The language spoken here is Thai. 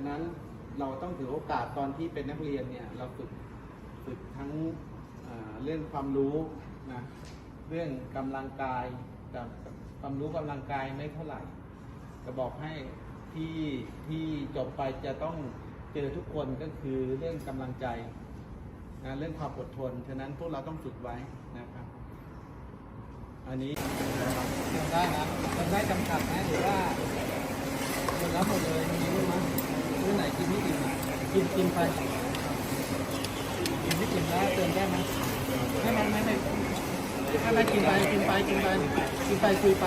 ฉะนั้นเราต้องถือโอกาสตอนที่เป็นนักเรียนเนี่ยเราฝึกฝึกทั้งเรื่องความรู้นะเรื่องกำลังกายกับความรู้กำลังกายไม่เท่าไหร่จะบอกให้ที่ที่จบไปจะต้องเจอทุกคนก็คือเรื่องกำลังใจนะเรื่องความอดทนฉะนั้นพวกเราต้องฝึกไว้นะครับ อันนี้ทำได้นะทำได้จำกัดนะหรือว่าหมดแล้วหมดเลยมีรู้ไหมรู้ไหนกินไม่กินอะ กินกินไปกินไม่กินแล้วเติมได้ไหมไม่ไม่ไม่ให้ให้มันกินไปกินไปกินไปกินไปคุยไป